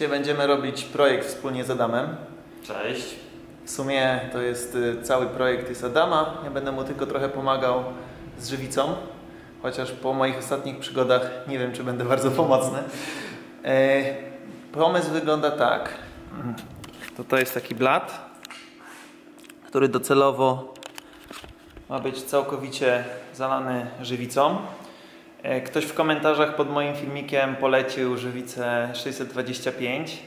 Dzisiaj będziemy robić projekt wspólnie z Adamem. Cześć. W sumie to jest y, cały projekt jest Adama. Ja będę mu tylko trochę pomagał z żywicą, chociaż po moich ostatnich przygodach nie wiem, czy będę bardzo pomocny. E, pomysł wygląda tak. To to jest taki blat, który docelowo ma być całkowicie zalany żywicą. E, Ktoś w komentarzach pod moim filmikiem polecił żywicę 625,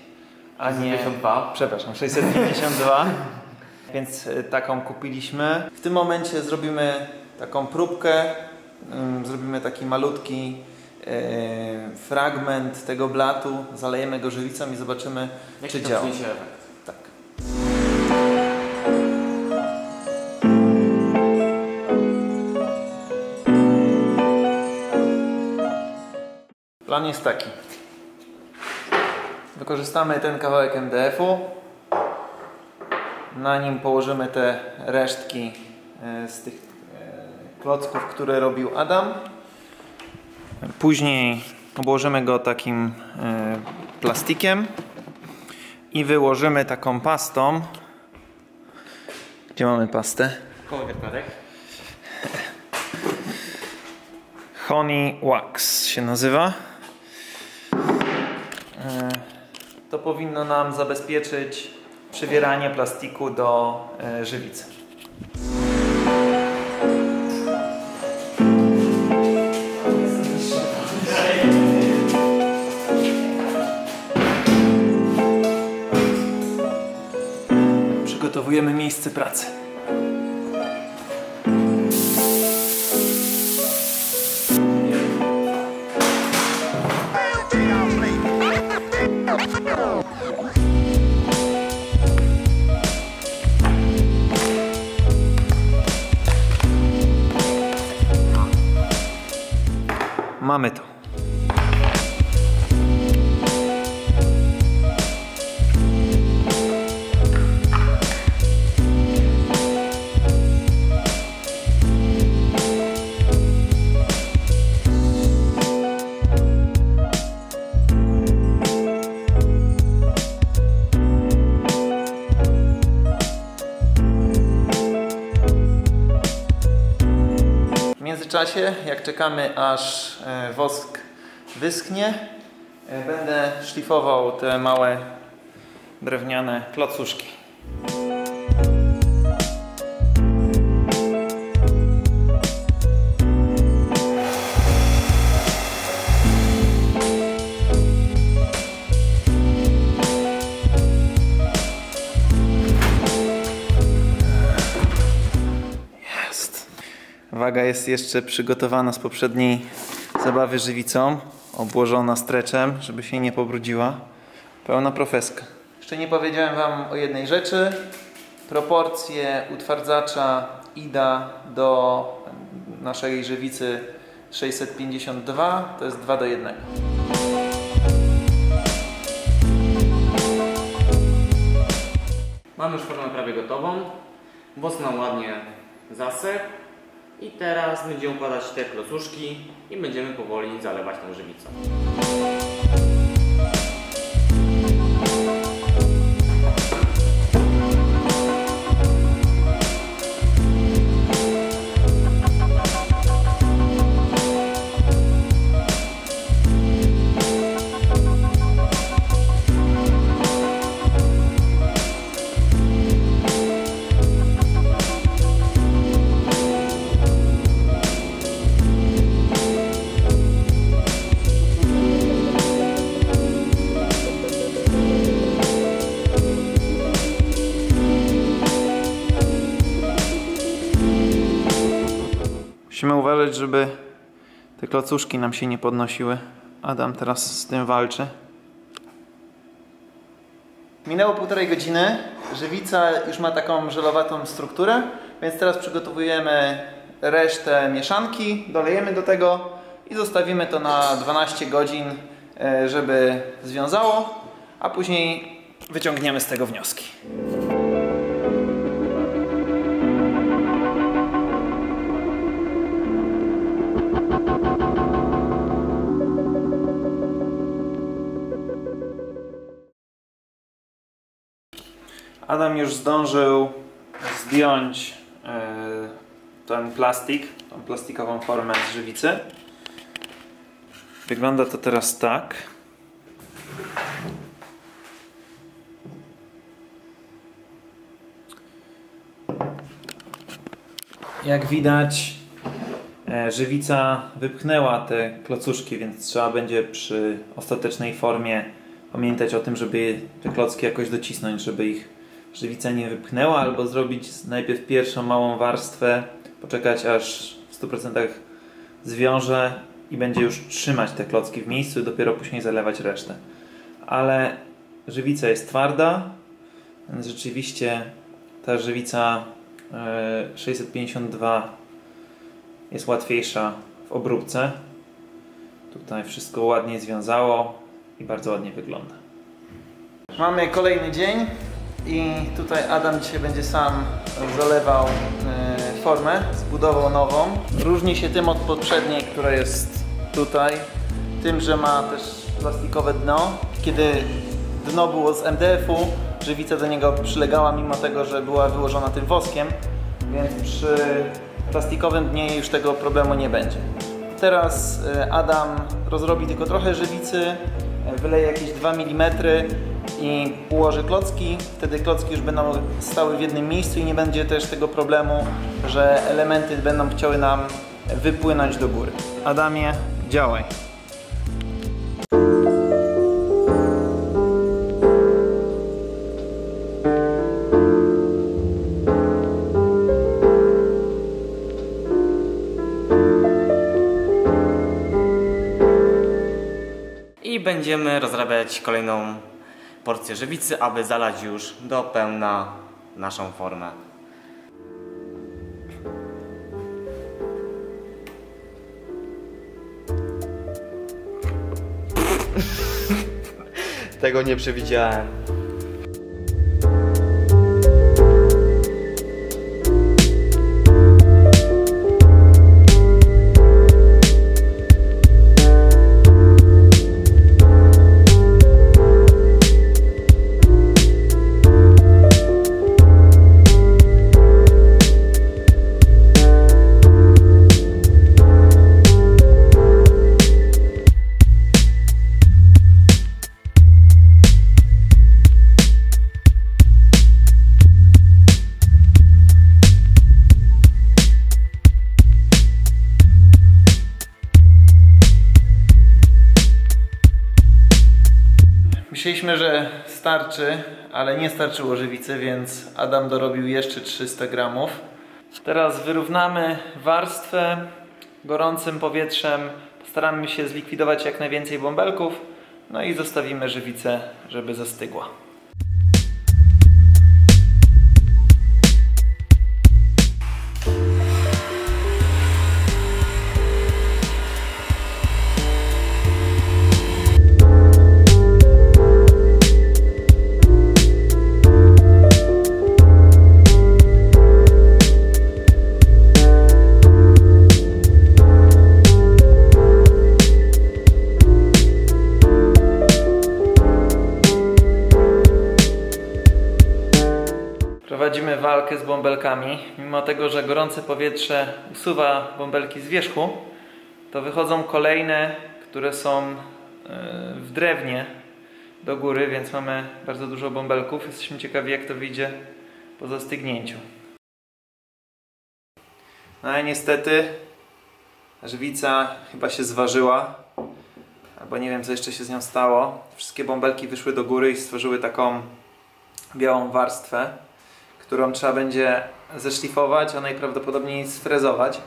a nie 62. Przepraszam, 652. Więc y, taką kupiliśmy. W tym momencie zrobimy taką próbkę. Ym, Zrobimy taki malutki y, fragment tego blatu, zalejemy go żywicą i zobaczymy, Jaki czy działa. Plan jest taki. Wykorzystamy ten kawałek MDF-u. Na nim położymy te resztki e, z tych e, klocków, które robił Adam. Później obłożymy go takim e, plastikiem i wyłożymy taką pastą. Gdzie mamy pastę? Koło wiertarek. Honey Wax się nazywa. E, To powinno nam zabezpieczyć przywieranie plastiku do e, żywicy. Przygotowujemy miejsce pracy. máme to. Międzyczasie, jak czekamy aż e, wosk wyschnie, e, będę szlifował te małe drewniane klocuszki. Waga jest jeszcze przygotowana z poprzedniej zabawy żywicą, obłożona streczem, żeby się nie pobrudziła. Pełna profeska. Jeszcze nie powiedziałem Wam o jednej rzeczy. Proporcje utwardzacza IDA do naszej żywicy 652 to jest 2 do 1. Mamy już formę prawie gotową. Nam ładnie zasechł. I teraz będziemy układać te klocuszki i będziemy powoli zalewać tą żywicą. Musimy uważać, żeby te klocuszki nam się nie podnosiły. Adam teraz z tym walczy. Minęło półtorej godziny. Żywica już ma taką żelowatą strukturę, więc teraz przygotowujemy resztę mieszanki, dolejemy do tego i zostawimy to na 12 godzin, e, żeby związało, a później wyciągniemy z tego wnioski. Adam już zdążył zdjąć e, ten plastik, tą plastikową formę z żywicy. Wygląda to teraz tak. Jak widać, e, żywica wypchnęła te klocuszki, więc trzeba będzie przy ostatecznej formie pamiętać o tym, żeby te klocki jakoś docisnąć, żeby ich żywica nie wypchnęła, albo zrobić najpierw pierwszą małą warstwę, poczekać aż w 100% zwiąże i będzie już trzymać te klocki w miejscu dopiero później zalewać resztę. Ale żywica jest twarda, więc rzeczywiście ta żywica 652 jest łatwiejsza w obróbce. Tutaj wszystko ładnie związało i bardzo ładnie wygląda. Mamy kolejny dzień i tutaj Adam dzisiaj będzie sam zalewał e, formę, zbudował nową. Różni się tym od poprzedniej, która jest tutaj, tym, że ma też plastikowe dno. Kiedy dno było z MDF-u, żywica do niego przylegała mimo tego, że była wyłożona tym woskiem, więc przy plastikowym dnie już tego problemu nie będzie. Teraz e, Adam rozrobi tylko trochę żywicy, wyleje jakieś 2 mm i ułoży klocki. Wtedy klocki już będą stały w jednym miejscu i nie będzie też tego problemu, że elementy będą chciały nam wypłynąć do góry. Adamie, działaj. I będziemy rozrabiać kolejną porcję żywicy, aby zalać już do pełna naszą formę. Tego nie przewidziałem. Myśleliśmy, że starczy, ale nie starczyło żywicy, więc Adam dorobił jeszcze 300 gramów. Teraz wyrównamy warstwę gorącym powietrzem. Postaramy się zlikwidować jak najwięcej bąbelków. No i zostawimy żywicę, żeby zastygła. Prowadzimy walkę z bąbelkami. Mimo tego, że gorące powietrze usuwa bąbelki z wierzchu, to wychodzą kolejne, które są e, w drewnie do góry, więc mamy bardzo dużo bąbelków. Jesteśmy ciekawi, jak to wyjdzie po zastygnięciu. No ale niestety żywica chyba się zważyła, albo nie wiem, co jeszcze się z nią stało. Wszystkie bąbelki wyszły do góry i stworzyły taką białą warstwę którą trzeba będzie zeszlifować, a najprawdopodobniej sfrezować,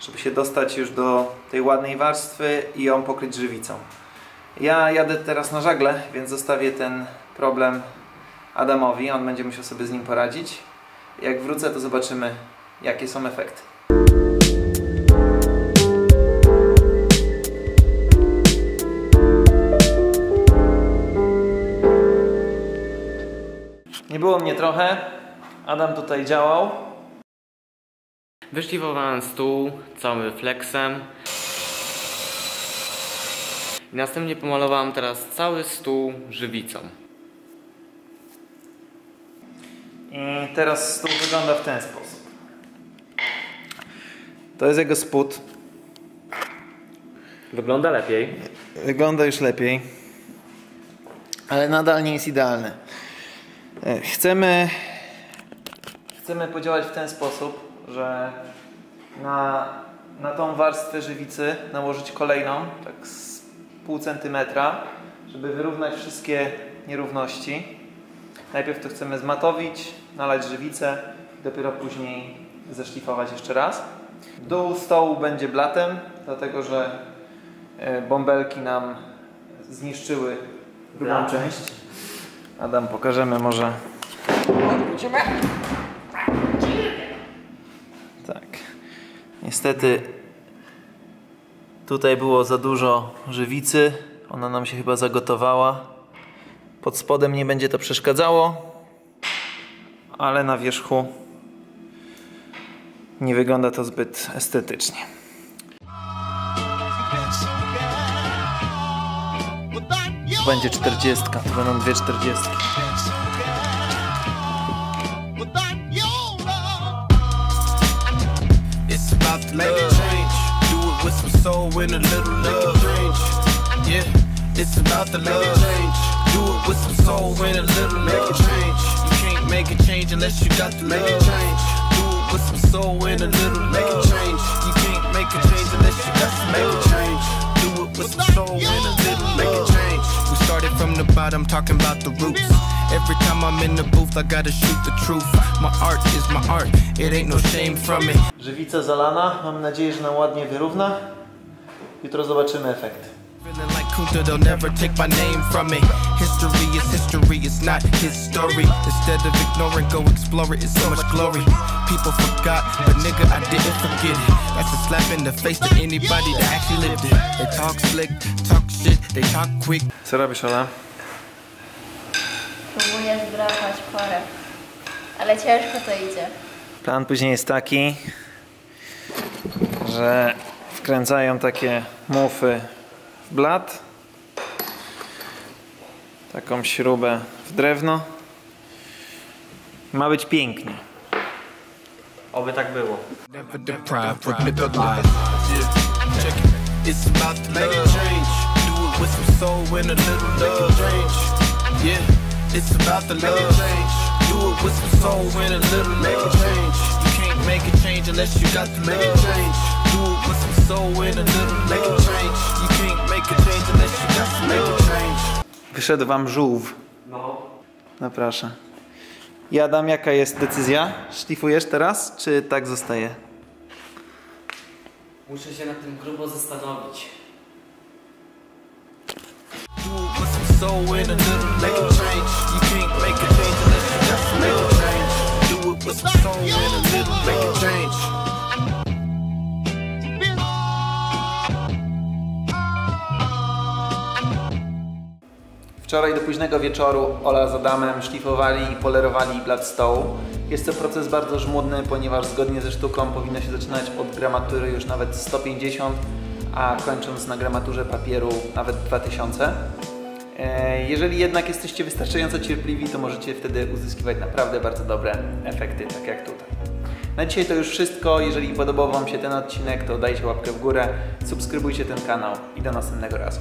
żeby się dostać już do tej ładnej warstwy i ją pokryć żywicą. Ja jadę teraz na żagle, więc zostawię ten problem Adamowi, on będzie musiał sobie z nim poradzić. Jak wrócę, to zobaczymy, jakie są efekty. Nie było mnie trochę, Adam tutaj działał. Wyszlifowałem stół cały flexem. I następnie pomalowałem teraz cały stół żywicą. I teraz stół wygląda w ten sposób. To jest jego spód. Wygląda lepiej. Wygląda już lepiej, ale nadal nie jest idealny. E, Chcemy, chcemy podziałać w ten sposób, że na, na tą warstwę żywicy nałożyć kolejną, tak z pół centymetra, żeby wyrównać wszystkie nierówności. Najpierw to chcemy zmatowić, nalać żywicę, dopiero później zeszlifować jeszcze raz. Dół stołu będzie blatem, dlatego że e, bąbelki nam zniszczyły drugą część. Adam, pokażemy może. Niestety tutaj było za dużo żywicy. Ona nam się chyba zagotowała. Pod spodem nie będzie to przeszkadzało, ale na wierzchu nie wygląda to zbyt estetycznie. Będzie 40, to będą dwie 40. And a little love. Yeah, it's about a change. Do it with some soul and a little love. Change. You can't make a change unless you got a change. Do it with some soul and a little love. Change. You can't make a change unless you got a change. Do it with some soul and a little change. We started from the bottom, talking about the roots. Every time I'm in the booth, I gotta shoot the truth. My art is my art, it ain't no shame from it. Żywica zalana. Mam nadzieję, że nam ładnie wyrówna. Jutro zobaczymy efekt. Feeling like Kunta, they'll never take my name from me. History is history, it's not his story. Instead of ignoring, go explore it, it's so much glory. People forgot, but nigga, I didn't forget it. That's a slap in the face to anybody that actually lived it. They talk slick, talk shit, they talk quick. Co robisz, Ola? Próbuję zdrapać korę. Ale ciężko to idzie. Plan później jest taki, że wkręcają takie mufy w blat, taką śrubę w drewno. Ma być pięknie. Oby tak było. It's about a love. Do it with some soul and little love. You can't make a change unless you got to make Wyszedł wam żółw. No. Zapraszam. I Adam, jaka jest decyzja? Szlifujesz teraz, czy tak zostaje? Muszę się nad tym grubo zastanowić. Wczoraj do późnego wieczoru Ola z Adamem szlifowali i polerowali blat stołu. Jest to proces bardzo żmudny, ponieważ zgodnie ze sztuką powinno się zaczynać od gramatury już nawet 150, a kończąc na gramaturze papieru nawet 2000. E, Jeżeli jednak jesteście wystarczająco cierpliwi, to możecie wtedy uzyskiwać naprawdę bardzo dobre efekty, tak jak tutaj. Na dzisiaj to już wszystko. Jeżeli podobał Wam się ten odcinek, to dajcie łapkę w górę, subskrybujcie ten kanał i do następnego razu.